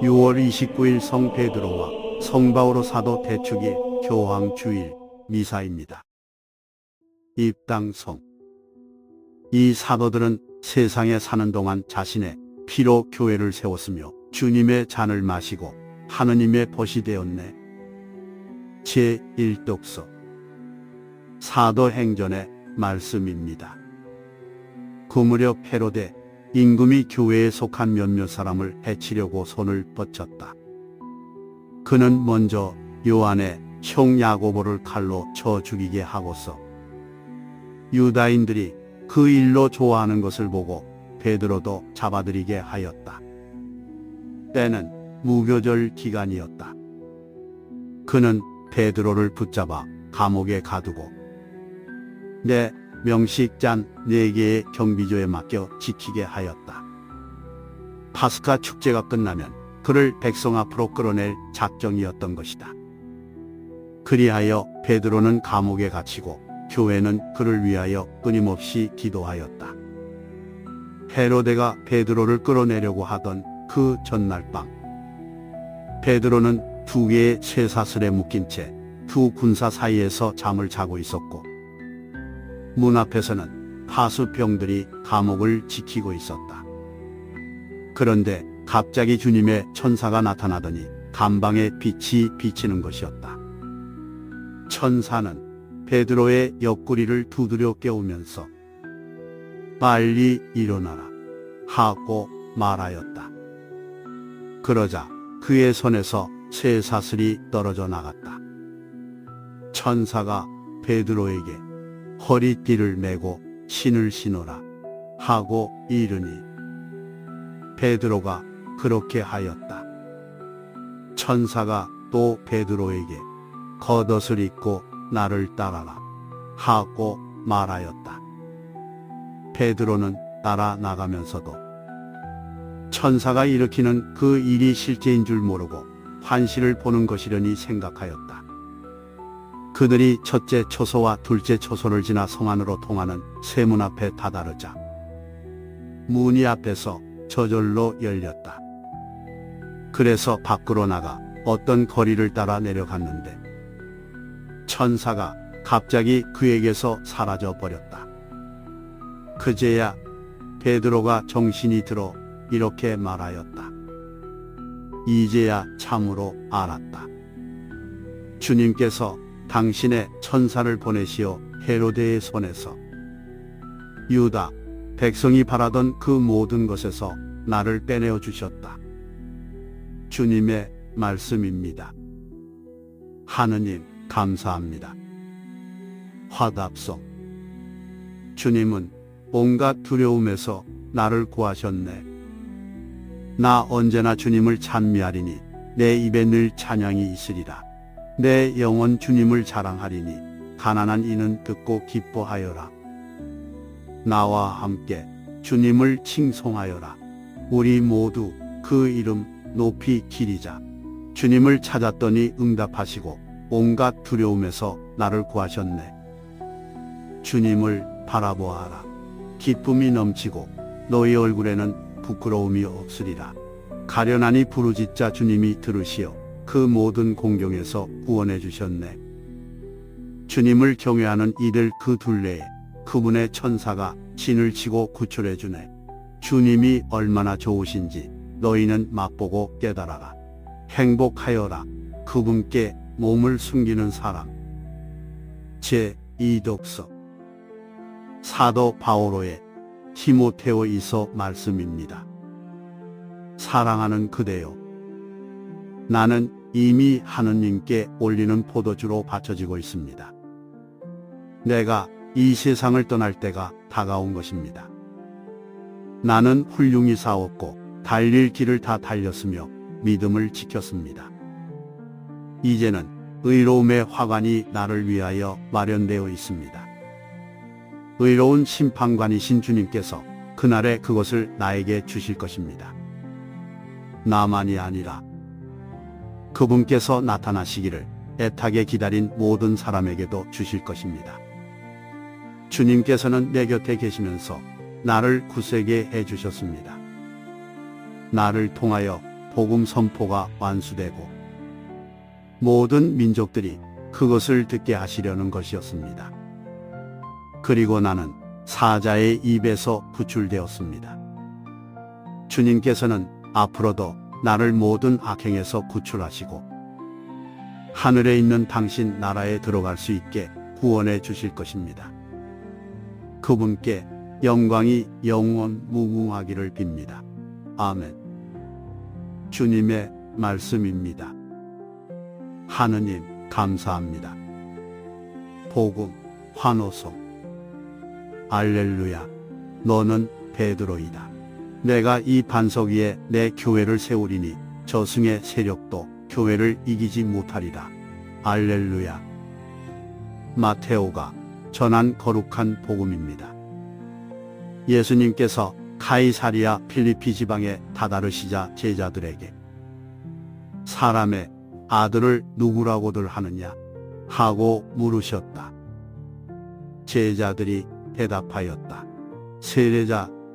6월 29일 성 베드로와 성 바오로 사도 대축일 교황 주일 미사입니다. 입당성 이 사도들은 세상에 사는 동안 자신의 피로 교회를 세웠으며 주님의 잔을 마시고 하느님의 벗이 되었네. 제1독서 사도행전의 말씀입니다. 그 무렵 헤로데 임금이 교회에 속한 몇몇 사람을 해치려고 손을 뻗쳤다. 그는 먼저 요한의 형 야고보를 칼로 쳐 죽이게 하고서 유다인들이 그 일로 좋아하는 것을 보고 베드로도 잡아들이게 하였다. 때는 무교절 기간이었다. 그는 베드로를 붙잡아 감옥에 가두고 내 명식잔 네 개의 경비조에 맡겨 지키게 하였다. 파스카 축제가 끝나면 그를 백성 앞으로 끌어낼 작정이었던 것이다. 그리하여 베드로는 감옥에 갇히고 교회는 그를 위하여 끊임없이 기도하였다. 헤로데가 베드로를 끌어내려고 하던 그 전날 밤 베드로는 두 개의 쇠사슬에 묶인 채 두 군사 사이에서 잠을 자고 있었고 문 앞에서는 하수병들이 감옥을 지키고 있었다. 그런데 갑자기 주님의 천사가 나타나더니 감방에 빛이 비치는 것이었다. 천사는 베드로의 옆구리를 두드려 깨우면서 빨리 일어나라 하고 말하였다. 그러자 그의 손에서 새 사슬이 떨어져 나갔다. 천사가 베드로에게 허리띠를 메고 신을 신어라 하고 이르니 베드로가 그렇게 하였다. 천사가 또 베드로에게 겉옷을 입고 나를 따라라 하고 말하였다. 베드로는 따라 나가면서도 천사가 일으키는 그 일이 실제인 줄 모르고 환시를 보는 것이려니 생각하였다. 그들이 첫째 초소와 둘째 초소를 지나 성 안으로 통하는 세문 앞에 다다르자 문이 앞에서 저절로 열렸다. 그래서 밖으로 나가 어떤 거리를 따라 내려갔는데 천사가 갑자기 그에게서 사라져 버렸다. 그제야 베드로가 정신이 들어 이렇게 말하였다. 이제야 참으로 알았다. 주님께서 당신의 천사를 보내시어 헤로데의 손에서 유다 백성이 바라던 그 모든 것에서 나를 빼내어 주셨다. 주님의 말씀입니다. 하느님 감사합니다. 화답송 주님은 온갖 두려움에서 나를 구하셨네. 나 언제나 주님을 찬미하리니 내 입에 늘 찬양이 있으리라. 내 영혼 주님을 자랑하리니 가난한 이는 듣고 기뻐하여라. 나와 함께 주님을 칭송하여라. 우리 모두 그 이름 높이 기리자. 주님을 찾았더니 응답하시고 온갖 두려움에서 나를 구하셨네. 주님을 바라보아라. 기쁨이 넘치고 너희 얼굴에는 부끄러움이 없으리라. 가련하니 부르짖자 주님이 들으시어 그 모든 공경에서 구원해 주셨네. 주님을 경외하는 이들 그 둘레에 그분의 천사가 진을 치고 구출해 주네. 주님이 얼마나 좋으신지 너희는 맛보고 깨달아라. 행복하여라. 그분께 몸을 숨기는 사람. 제 2독서 사도 바오로의 티모테오 이서 말씀입니다. 사랑하는 그대요. 나는 이미 하느님께 올리는 포도주로 바쳐지고 있습니다. 내가 이 세상을 떠날 때가 다가온 것입니다. 나는 훌륭히 싸웠고 달릴 길을 다 달렸으며 믿음을 지켰습니다. 이제는 의로움의 화관이 나를 위하여 마련되어 있습니다. 의로운 심판관이신 주님께서 그날에 그것을 나에게 주실 것입니다. 나만이 아니라 그분께서 나타나시기를 애타게 기다린 모든 사람에게도 주실 것입니다. 주님께서는 내 곁에 계시면서 나를 굳세게 해 주셨습니다. 나를 통하여 복음 선포가 완수되고 모든 민족들이 그것을 듣게 하시려는 것이었습니다. 그리고 나는 사자의 입에서 구출되었습니다. 주님께서는 앞으로도 나를 모든 악행에서 구출하시고 하늘에 있는 당신 나라에 들어갈 수 있게 구원해 주실 것입니다. 그분께 영광이 영원 무궁하기를 빕니다. 아멘. 주님의 말씀입니다. 하느님 감사합니다. 복음 환호성 알렐루야 너는 베드로이다. 내가 이 반석 위에 내 교회를 세우리니 저승의 세력도 교회를 이기지 못하리라. 알렐루야. 마테오가 전한 거룩한 복음입니다. 예수님께서 카이사리아 필리피 지방에 다다르시자 제자들에게 사람의 아들을 누구라고들 하느냐 하고 물으셨다. 제자들이 대답하였다. 세례자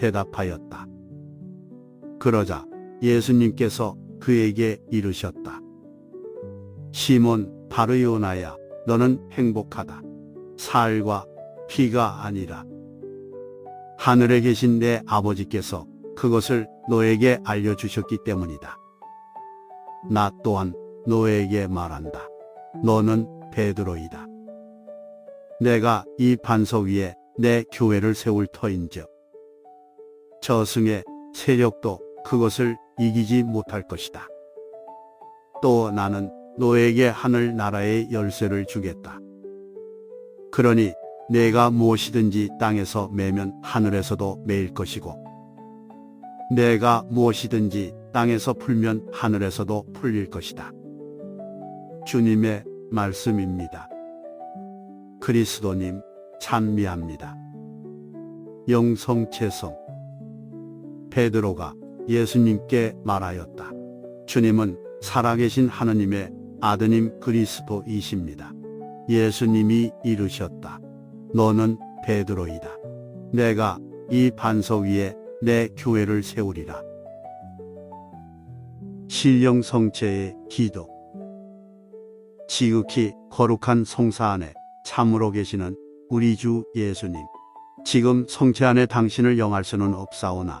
대답하였다. 그러자 예수님께서 그에게 이르셨다. 시몬 바르요나야 너는 행복하다. 살과 피가 아니라 하늘에 계신 내 아버지께서 그것을 너에게 알려주셨기 때문이다. 나 또한 너에게 말한다. 너는 베드로이다. 내가 이 반석 위에 내 교회를 세울 터인즉 저승의 세력도 그것을 이기지 못할 것이다. 또 나는 너에게 하늘 나라의 열쇠를 주겠다. 그러니 내가 무엇이든지 땅에서 매면 하늘에서도 매일 것이고 내가 무엇이든지 땅에서 풀면 하늘에서도 풀릴 것이다. 주님의 말씀입니다. 그리스도님 찬미합니다. 영성체성 베드로가 예수님께 말하였다. 주님은 살아계신 하느님의 아드님 그리스도이십니다. 예수님이 이르셨다. 너는 베드로이다. 내가 이 반석 위에 내 교회를 세우리라. 신령 성체의 기도. 지극히 거룩한 성사 안에 참으로 계시는 우리 주 예수님. 지금 성체 안에 당신을 영할 수는 없사오나